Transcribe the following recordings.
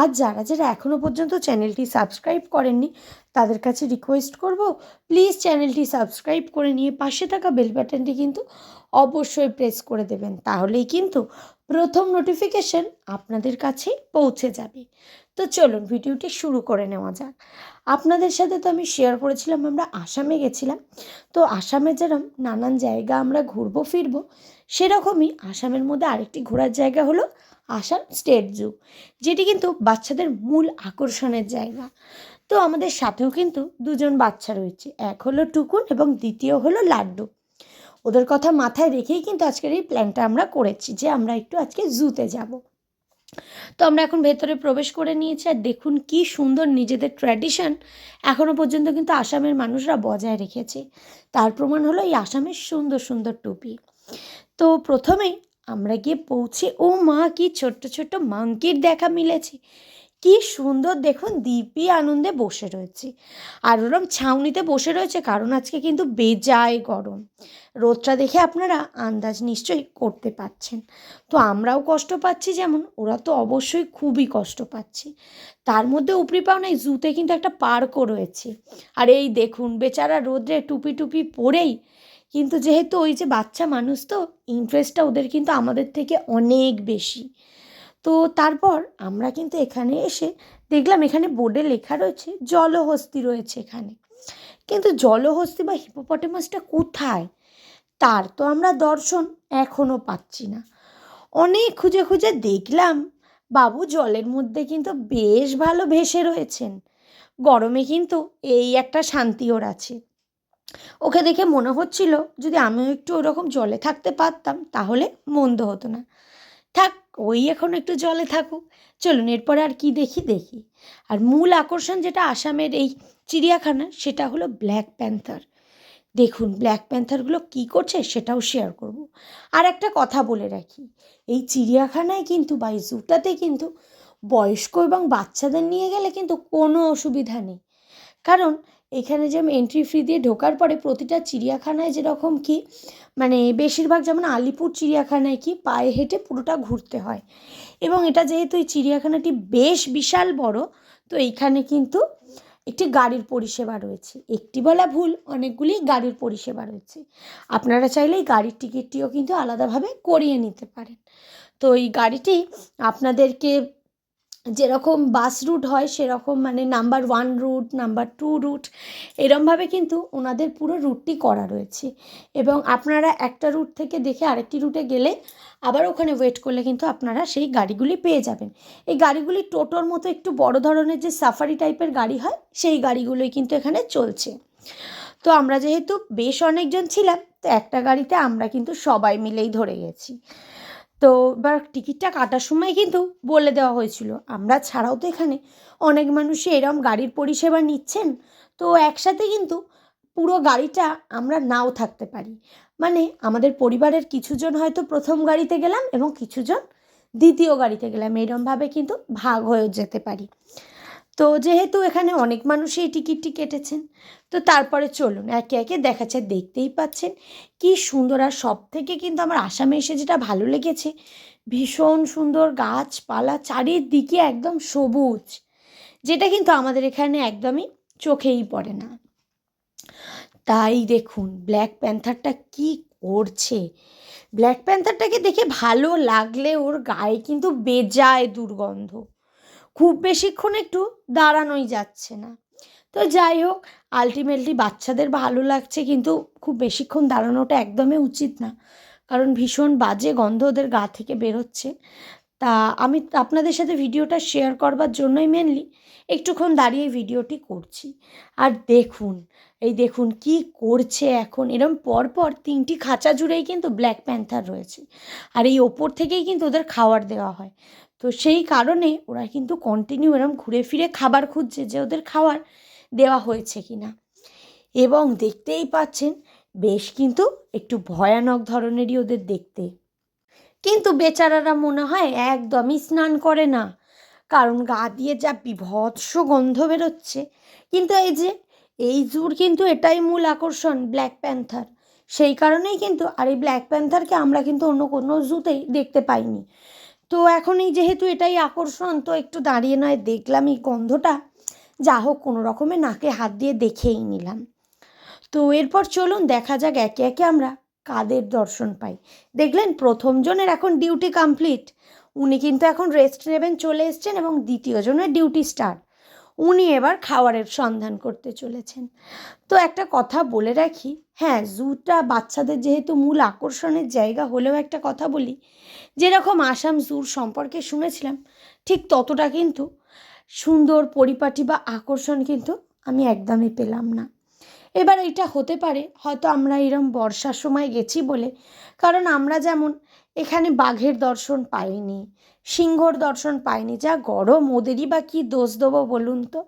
আর যারা যারা এখনও পর্যন্ত চ্যানেলটি সাবস্ক্রাইব করেননি, তাদের কাছে রিকোয়েস্ট করব প্লিজ চ্যানেলটি সাবস্ক্রাইব করে নিয়ে পাশে থাকা বেল বাটনটি কিন্তু অবশ্যই প্রেস করে দেবেন। তাহলেই কিন্তু প্রথম নোটিফিকেশন আপনাদের কাছে পৌঁছে যাবে। তো চলুন ভিডিওটি শুরু করে নেওয়া যাক। আপনাদের সাথে তো আমি শেয়ার করেছিলাম, আমরা আসামে গেছিলাম। তো আসামে যেরকম নানান জায়গা আমরা ঘুরবো, ফিরবো, সেরকমই আসামের মধ্যে আরেকটি ঘোরার জায়গা হলো আসাম স্টেট জু, যেটি কিন্তু বাচ্চাদের মূল আকর্ষণের জায়গা। তো আমাদের সাথেও কিন্তু দুজন বাচ্চা রয়েছে, এক হলো টুকুন এবং দ্বিতীয় হলো লাড্ডু। ওদের কথা মাথায় রেখেই কিন্তু আজকের এই প্ল্যানটা আমরা করেছি যে আমরা একটু আজকে জুতে যাব। তো আমরা এখন ভেতরে প্রবেশ করে নিয়েছি আর দেখুন কি সুন্দর নিজেদের ট্র্যাডিশন এখনও পর্যন্ত কিন্তু আসামের মানুষরা বজায় রেখেছে। তার প্রমাণ হলো এই আসামের সুন্দর সুন্দর টুপি। তো প্রথমেই আমরা গিয়ে পৌঁছে, ও মা, কি ছোট্ট ছোট্ট মাংকির দেখা মিলেছে। কি সুন্দর, দেখুন দিব্যি আনন্দে বসে রয়েছে। আর ওরম ছাউনিতে বসে রয়েছে, কারণ আজকে কিন্তু বেজায় গরম। রোদটা দেখে আপনারা আন্দাজ নিশ্চয়ই করতে পাচ্ছেন তো আমরাও কষ্ট পাচ্ছি যেমন, ওরা তো অবশ্যই খুবই কষ্ট পাচ্ছে। তার মধ্যে উপরি পাওনায় জুতে কিন্তু একটা পার্কও রয়েছে। আর এই দেখুন, বেচারা রোদ্রে টুপি টুপি পরেই কিন্তু যেহেতু ওই যে বাচ্চা মানুষ তো ইন্টারেস্টটা ওদের কিন্তু আমাদের থেকে অনেক বেশি। তো তারপর আমরা কিন্তু এখানে এসে দেখলাম এখানে বোর্ডে লেখা রয়েছে, জলহস্তি রয়েছে এখানে। কিন্তু জলহস্তি বা হিপোপটেমাসটা কোথায়? তার তো আমরা দর্শন এখনও পাচ্ছি না। অনেক খুঁজে খুঁজে দেখলাম, বাবু জলের মধ্যে কিন্তু বেশ ভালো ভেসে রয়েছেন। গরমে কিন্তু এই একটা শান্তি ওর আছে। ওকে দেখে মনে হচ্ছিল যদি আমিও একটু ওরকম জলে থাকতে পারতাম, তাহলে মন্দ হতো না। থাক, ওই এখন একটু জলে থাকুক। চলুন, এরপরে আর কি দেখি দেখি। আর মূল আকর্ষণ যেটা আসামের এই চিড়িয়াখানা, সেটা হলো ব্ল্যাক প্যান্থার দেখুন ব্ল্যাক প্যান্থারগুলো কী করছে সেটাও শেয়ার করব। আর একটা কথা বলে রাখি, এই চিড়িয়াখানায় কিন্তু বা এই জুটাতে কিন্তু বয়স্ক এবং বাচ্চাদের নিয়ে গেলে কিন্তু কোনো অসুবিধা নেই। কারণ এখানে যেমন এন্ট্রি ফি দিয়ে ঢোকার পরে প্রতিটা চিড়িয়াখানায় যেরকম কি মানে বেশিরভাগ যেমন আলিপুর চিড়িয়াখানায় কি পায়ে হেঁটে পুরোটা ঘুরতে হয়। এবং এটা যেহেতু এই চিড়িয়াখানাটি বেশ বিশাল বড়, তো এইখানে কিন্তু একটি গাড়ির পরিষেবা রয়েছে। একটি বলা ভুল, অনেকগুলি গাড়ির পরিষেবা রয়েছে। আপনারা চাইলে এই গাড়ির টিকিটটিও কিন্তু আলাদাভাবে করিয়ে নিতে পারেন। তো এই গাড়িটি আপনাদেরকে যেরকম বাস রুট হয়, সেরকম মানে number one route number two route এরমভাবে কিন্তু ওনাদের পুরো রুটটি করা রয়েছে। এবং আপনারা একটা রুট থেকে দেখে আরেকটি রুটে গেলে আবার ওখানে ওয়েট করলে কিন্তু আপনারা সেই গাড়িগুলি পেয়ে যাবেন। এই গাড়িগুলি টোটোর মতো একটু বড় ধরনের যে সাফারি টাইপের গাড়ি হয়, সেই গাড়িগুলোই কিন্তু এখানে চলছে। তো আমরা যেহেতু বেশ অনেকজন ছিলাম, তো একটা গাড়িতে আমরা কিন্তু সবাই মিলেই ধরে গেছি। তো এবার টিকিটটা কাটার সময় কিন্তু বলে দেওয়া হয়েছিল। আমরা ছাড়াও তো এখানে অনেক মানুষই এরম গাড়ির পরিষেবা নিচ্ছেন, তো একসাথে কিন্তু পুরো গাড়িটা আমরা নাও থাকতে পারি। মানে আমাদের পরিবারের কিছুজন হয়তো প্রথম গাড়িতে গেলাম এবং কিছুজন দ্বিতীয় গাড়িতে গেলাম। এরমভাবে কিন্তু ভাগ হয়ে যেতে পারি। তো যেহেতু এখানে অনেক মানুষই এই টিকিটটি কেটেছেন, তো তারপরে চলুন একে একে দেখাচ্ছে, দেখতেই পাচ্ছেন কি সুন্দর। আর সব থেকে কিন্তু আমার আসামে এসে যেটা ভালো লেগেছে, ভীষণ সুন্দর গাছপালা, চারিদিকে একদম সবুজ, যেটা কিন্তু আমাদের এখানে একদমই চোখেই পড়ে না। তাই দেখুন ব্ল্যাক প্যান্থারটা কি করছে? ব্ল্যাক প্যান্থারটাকে দেখে ভালো লাগলে ওর গায়ে কিন্তু বেজায় দুর্গন্ধ। খুব বেশিক্ষণ একটু দাঁড়ানোই যাচ্ছে না। তো যাই হোক আলটিমেটলি বাচ্চাদের ভালো লাগছে কিন্তু খুব বেশিক্ষণ দাঁড়ানোটা একদমই উচিত না। কারণ ভীষণ বাজে গন্ধ ওদের গা থেকে বেরোচ্ছে তা আমি আপনাদের সাথে ভিডিওটা শেয়ার করবার জন্যই মেনলি একটুক্ষণ দাঁড়িয়ে ভিডিওটি করছি। আর দেখুন, এই দেখুন কি করছে এখন। এরম পরপর তিনটি খাঁচা জুড়েই কিন্তু ব্ল্যাক প্যান্থার রয়েছে। আর এই ওপর থেকেই কিন্তু ওদের খাবার দেওয়া হয়। তো সেই কারণে ওরা কিন্তু কন্টিনিউ এরম ঘুরে ফিরে খাবার খুঁজছে যে ওদের খাবার দেওয়া হয়েছে কি না এবং দেখতেই পাচ্ছেন, বেশ কিন্তু একটু ভয়ানক ধরনেরই ওদের দেখতে। কিন্তু বেচারারা মনে হয় একদমই স্নান করে না। কারণ গা দিয়ে যা বিভৎস গন্ধ বেরোচ্ছে। কিন্তু এই যে, এই জুর কিন্তু এটাই মূল আকর্ষণ ব্ল্যাক প্যান্থার সেই কারণেই কিন্তু আর এই ব্ল্যাক প্যান্থারকে আমরা কিন্তু অন্য কোনো জুতেই দেখতে পাইনি। তো এখন এই যেহেতু এটাই আকর্ষণ, তো একটু দাঁড়িয়ে নয়, দেখলাম এই গন্ধটা। যা হোক, কোনো রকমে নাকে হাত দিয়ে দেখেই নিলাম। তো এরপর চলুন, দেখা যাক একে একে আমরা কাদের দর্শন পাই। দেখলেন, প্রথমজনের এখন ডিউটি কমপ্লিট। উনি কিন্তু এখন রেস্ট নেবেন, চলে এসছেন এবং দ্বিতীয়জনের ডিউটি স্টার্ট। উনি এবার খাওয়ারের সন্ধান করতে চলেছেন। তো একটা কথা বলে রাখি হ্যাঁ জুটা বাচ্চাদের যেহেতু মূল আকর্ষণের জায়গা হলেও একটা কথা বলি, যেরকম আসাম জুর সম্পর্কে শুনেছিলাম, ঠিক ততটা কিন্তু সুন্দর পরিপাটি বা আকর্ষণ কিন্তু আমি একদমই পেলাম না। এবার এটা হতে পারে, হয়তো আমরা এরম বর্ষার সময় গেছি বলে, কারণ আমরা যেমন এখানে বাঘের দর্শন পাইনি সিংহর দর্শন পায়নি। যা গরম, ওদেরই বা কী দোষ দেবো বলুন তো?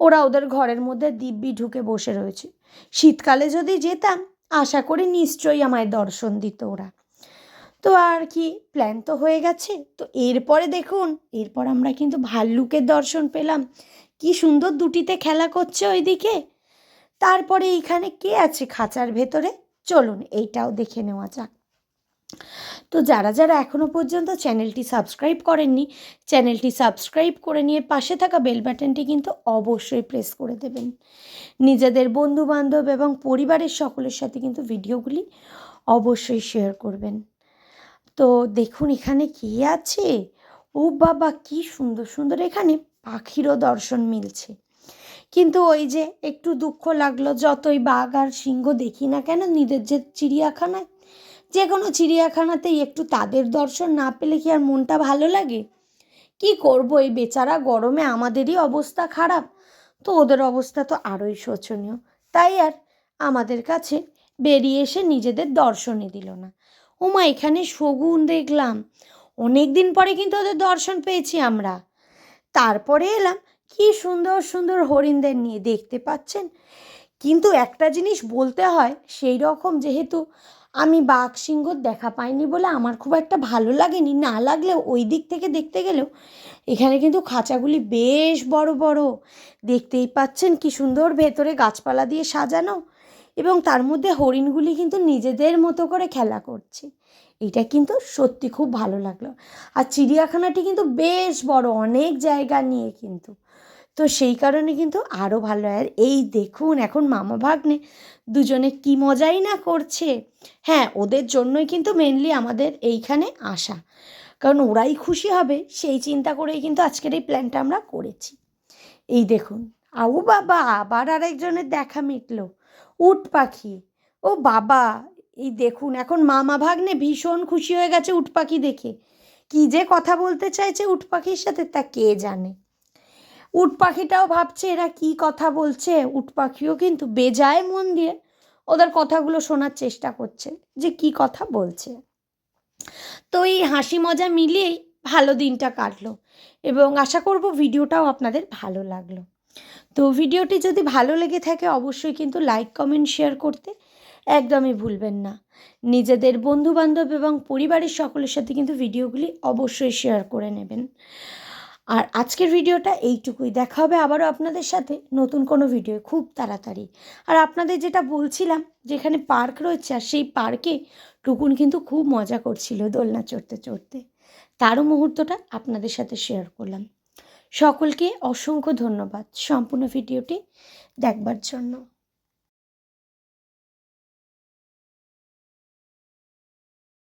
ওরা ওদের ঘরের মধ্যে দিব্যি ঢুকে বসে রয়েছে। শীতকালে যদি যেতাম, আশা করি নিশ্চয়ই আমায় দর্শন দিত ওরা। তো আর কি প্ল্যান তো হয়ে গেছে। তো এরপরে দেখুন, এরপর আমরা কিন্তু ভাল্লুকের দর্শন পেলাম। কি সুন্দর দুটিতে খেলা করছে ওইদিকে। তারপরে এইখানে কে আছে খাঁচার ভেতরে? চলুন, এইটাও দেখে নেওয়া যাক। তো যারা যারা এখনও পর্যন্ত চ্যানেলটি সাবস্ক্রাইব করেননি, চ্যানেলটি সাবস্ক্রাইব করে নিয়ে পাশে থাকা বেল বাটনটি কিন্তু অবশ্যই প্রেস করে দেবেন। নিজেদের বন্ধু বান্ধব এবং পরিবারের সকলের সাথে কিন্তু ভিডিওগুলি অবশ্যই শেয়ার করবেন। তো দেখুন এখানে কি আছে? ও বাবা, কি সুন্দর সুন্দর এখানে পাখিরও দর্শন মিলছে। কিন্তু ওই যে একটু দুঃখ লাগল, যতই বাঘ আর সিংহ দেখি না কেন, নিজের যে চিড়িয়াখানায় যে কোনো চিড়িয়াখানাতেই একটু তাদের দর্শন না পেলে কি আর মনটা ভালো লাগে? কি করব? এই বেচারা গরমে আমাদেরই অবস্থা খারাপ। তো ওদের অবস্থা তো আরোই শোচনীয়। তাই আর আমাদের কাছে বেরিয়ে এসে নিজেদের দর্শনই দিল না। ওমা এখানে শগুন দেখলাম। অনেক দিন পরে কিন্তু ওদের দর্শন পেয়েছি আমরা। তারপরে এলাম, কি সুন্দর সুন্দর হরিণদের নিয়ে দেখতে পাচ্ছেন। কিন্তু একটা জিনিস বলতে হয়, সেই রকম যেহেতু আমি বাঘ সিংহ দেখা পাইনি বলে আমার খুব একটা ভালো লাগেনি। না লাগলেও ওই দিক থেকে দেখতে গেলেও এখানে কিন্তু খাঁচাগুলি বেশ বড় বড়। দেখতেই পাচ্ছেন কি সুন্দর ভেতরে গাছপালা দিয়ে সাজানো এবং তার মধ্যে হরিণগুলি কিন্তু নিজেদের মতো করে খেলা করছে। এটা কিন্তু সত্যি খুব ভালো লাগল। আর চিড়িয়াখানাটি কিন্তু বেশ বড়, অনেক জায়গা নিয়ে কিন্তু। তো সেই কারণে কিন্তু আরও ভালো। আর এই দেখুন এখন মামা ভাগ্নে দুজনে কী মজাই না করছে। হ্যাঁ ওদের জন্যই কিন্তু মেনলি আমাদের এইখানে আসা। কারণ ওরাই খুশি হবে, সেই চিন্তা করেই কিন্তু আজকের এই প্ল্যানটা আমরা করেছি। এই দেখুন, আউ বাবা, আবার আরেকজনের দেখা মিটলো। উট পাখি, ও বাবা, এই দেখুন এখন মামা ভাগ্নে ভীষণ খুশি হয়ে গেছে উট পাখি দেখে। কী যে কথা বলতে চাইছে উট পাখির সাথে তা কে জানে? উট পাখিটাও ভাবছে এরা কি কথা বলছে। উট পাখিও কিন্তু বেজায় মন দিয়ে ওদের কথাগুলো শোনার চেষ্টা করছে যে কি কথা বলছে। তো এই হাসি মজা মিলিয়েই ভালো দিনটা কাটলো এবং আশা করব ভিডিওটাও আপনাদের ভালো লাগল। তো ভিডিওটি যদি ভালো লেগে থাকে অবশ্যই কিন্তু লাইক, কমেন্ট, শেয়ার করতে একদমই ভুলবেন না। নিজেদের বন্ধুবান্ধব এবং পরিবারের সকলের সাথে কিন্তু ভিডিওগুলি অবশ্যই শেয়ার করে নেবেন। আর আজকের ভিডিওটা এইটুকুই। দেখা হবে আবারও আপনাদের সাথে নতুন কোনো ভিডিও খুব তাড়াতাড়ি। আর আপনাদের যেটা বলছিলাম, যেখানে পার্ক রয়েছে আর সেই পার্কে টুকুন কিন্তু খুব মজা করছিল দোলনা চড়তে চড়তে। তারও মুহূর্তটা আপনাদের সাথে শেয়ার করলাম। সকলকে অসংখ্য ধন্যবাদ সম্পূর্ণ ভিডিওটি দেখবার জন্য।